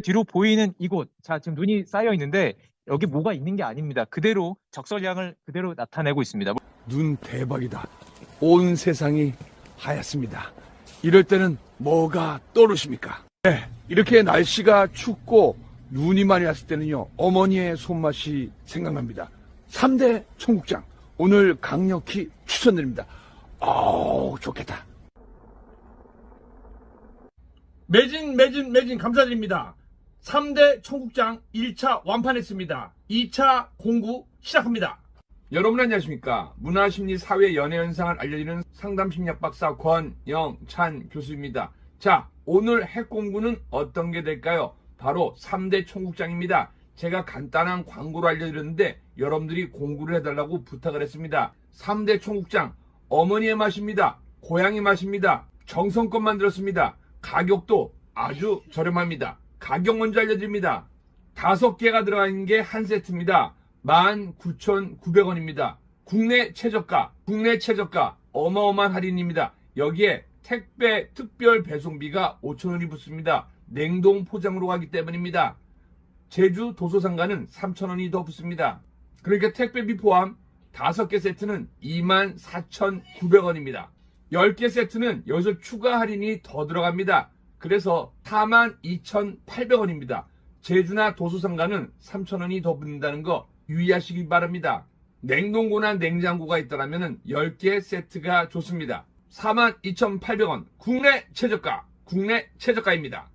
뒤로 보이는 이곳, 자 지금 눈이 쌓여 있는데 여기 뭐가 있는 게 아닙니다. 그대로 적설량을 그대로 나타내고 있습니다. 눈 대박이다. 온 세상이 하얗습니다. 이럴 때는 뭐가 떠오르십니까? 네, 이렇게 날씨가 춥고 눈이 많이 왔을 때는요, 어머니의 손맛이 생각납니다. 3대 청국장. 오늘 강력히 추천드립니다. 아우, 좋겠다. 매진 매진 매진 감사드립니다. 3대 청국장 1차 완판했습니다. 2차 공구 시작합니다. 여러분 안녕하십니까? 문화심리 사회 연애 현상을 알려주는 상담심리학 박사 권영찬 교수입니다. 자 오늘 핵공부는 어떤 게 될까요? 바로 3대 청국장입니다. 제가 간단한 광고로 알려드렸는데 여러분들이 공부를 해달라고 부탁을 했습니다. 3대 청국장 어머니의 맛입니다. 고향의 맛입니다. 정성껏 만들었습니다. 가격도 아주 저렴합니다 가격 먼저 알려드립니다 다섯 개가 들어가 있는 게 한 세트입니다. 19,900원입니다. 국내 최저가, 국내 최저가 어마어마한 할인입니다. 여기에 택배 특별 배송비가 5,000원이 붙습니다. 냉동 포장으로 가기 때문입니다. 제주 도서상가는 3,000원이 더 붙습니다. 그러니까 택배비 포함 5개 세트는 24,900원입니다. 10개 세트는 여기서 추가 할인이 더 들어갑니다. 그래서 42,800원입니다. 제주나 도서상가는 3,000원이 더 붙는다는 거 유의하시기 바랍니다. 냉동고나 냉장고가 있다면 10개 세트가 좋습니다. 42,800원 국내 최저가 국내 최저가입니다.